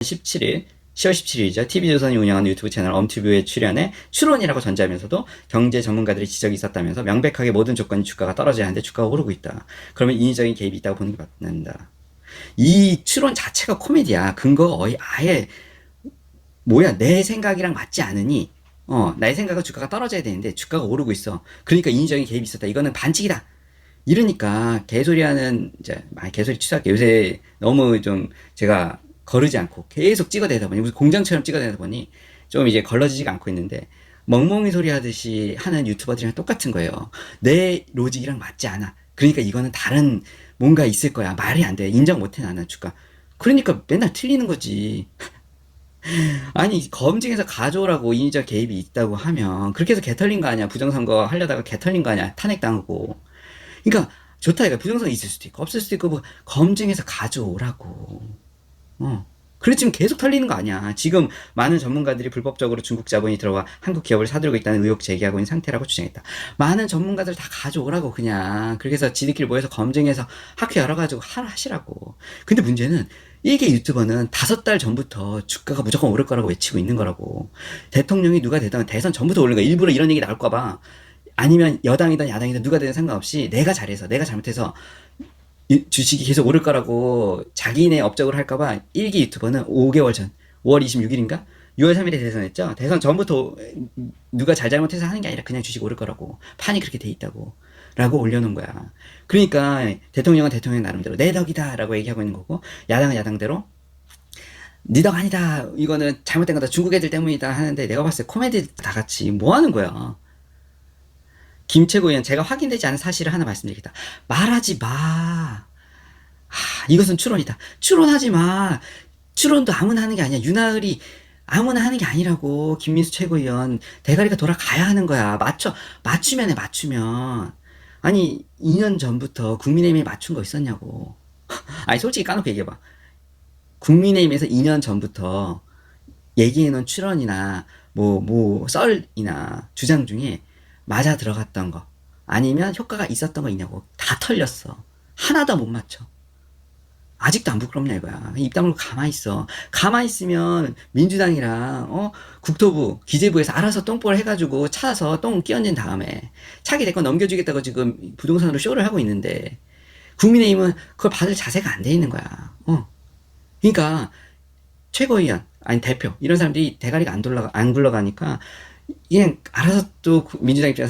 17일 10월 17일이죠. TV조선이 운영하는 유튜브 채널 엄튜브에 출연해 추론이라고 전제하면서도 경제 전문가들의 지적이 있었다면서 명백하게 모든 조건이 주가가 떨어져야 하는데 주가가 오르고 있다. 그러면 인위적인 개입이 있다고 보는 게 맞는다. 이 추론 자체가 코미디야. 근거가 거의 아예 뭐야 내 생각이랑 맞지 않으니 어 나의 생각은 주가가 떨어져야 되는데 주가가 오르고 있어. 그러니까 인위적인 개입이 있었다. 이거는 반칙이다. 이러니까 개소리하는 이제 개소리 취소할게. 요새 너무 좀 제가 거르지 않고 계속 찍어대다 보니 무슨 공장처럼 찍어대다 보니 좀 이제 걸러지지가 않고 있는데 멍멍이 소리 하듯이 하는 유튜버들이랑 똑같은 거예요. 내 로직이랑 맞지 않아. 그러니까 이거는 다른 뭔가 있을 거야. 말이 안 돼. 인정 못해 나는 주가. 그러니까 맨날 틀리는 거지. 아니 검증해서 가져오라고 인위적 개입이 있다고 하면 그렇게 해서 개 털린 거 아니야 부정선거 하려다가 개 털린 거 아니야 탄핵당하고 그러니까 좋다 이거 부정선거 있을 수도 있고 없을 수도 있고 뭐 검증해서 가져오라고 어 그래 지금 계속 털리는 거 아니야 지금 많은 전문가들이 불법적으로 중국 자본이 들어와 한국 기업을 사들고 있다는 의혹 제기하고 있는 상태라고 주장했다 많은 전문가들 다 가져오라고 그냥 그렇게 해서 지들끼리 모여서 검증해서 학회 열어가지고 하시라고 근데 문제는 일개 유튜버는 다섯 달 전부터 주가가 무조건 오를 거라고 외치고 있는 거라고. 대통령이 누가 되든 대선 전부터 오른 거야. 일부러 이런 얘기 나올까봐. 아니면 여당이든 야당이든 누가 되든 상관없이 내가 잘해서, 내가 잘못해서 이 주식이 계속 오를 거라고 자기네 업적을 할까봐 일개 유튜버는 5개월 전, 5월 26일인가? 6월 3일에 대선했죠? 대선 전부터 누가 잘잘못해서 하는 게 아니라 그냥 주식 오를 거라고. 판이 그렇게 돼 있다고. 라고 올려놓은 거야. 그러니까 대통령은 대통령 나름대로 내 덕이다 라고 얘기하고 있는 거고 야당은 야당대로 네덕 아니다 이거는 잘못된 거다 중국 애들 때문이다 하는데 내가 봤을 때 코미디 다 같이 뭐 하는 거야 김채고 의원 제가 확인되지 않은 사실을 하나 말씀드리겠다. 말하지 마. 하, 이것은 추론이다. 추론하지 마. 추론도 아무나 하는 게 아니야. 윤하을이 아무나 하는 게 아니라고 김민수 최고위원 대가리가 돌아가야 하는 거야. 맞춰 맞추면 해 맞추면. 아니 2년 전부터 국민의힘에 맞춘 거 있었냐고. 아니 솔직히 까놓고 얘기해봐. 국민의힘에서 2년 전부터 얘기해놓은 출연이나 뭐, 뭐, 썰이나 주장 중에 맞아 들어갔던 거 아니면 효과가 있었던 거 있냐고 다 털렸어. 하나도 못 맞춰. 아직도 안 부끄럽냐 이거야. 입 다물고 가만히 있어. 가만히 있으면 민주당이랑 어 국토부 기재부에서 알아서 똥볼 해가지고 찾아서 똥 끼얹은 다음에 차기 대권 넘겨주겠다고 지금 부동산으로 쇼를 하고 있는데 국민의힘은 그걸 받을 자세가 안 돼 있는 거야. 어. 그러니까 최고위원 아니 대표 이런 사람들이 대가리가 안 돌아가 안 굴러가니까 그냥 알아서 또 민주당 입장에서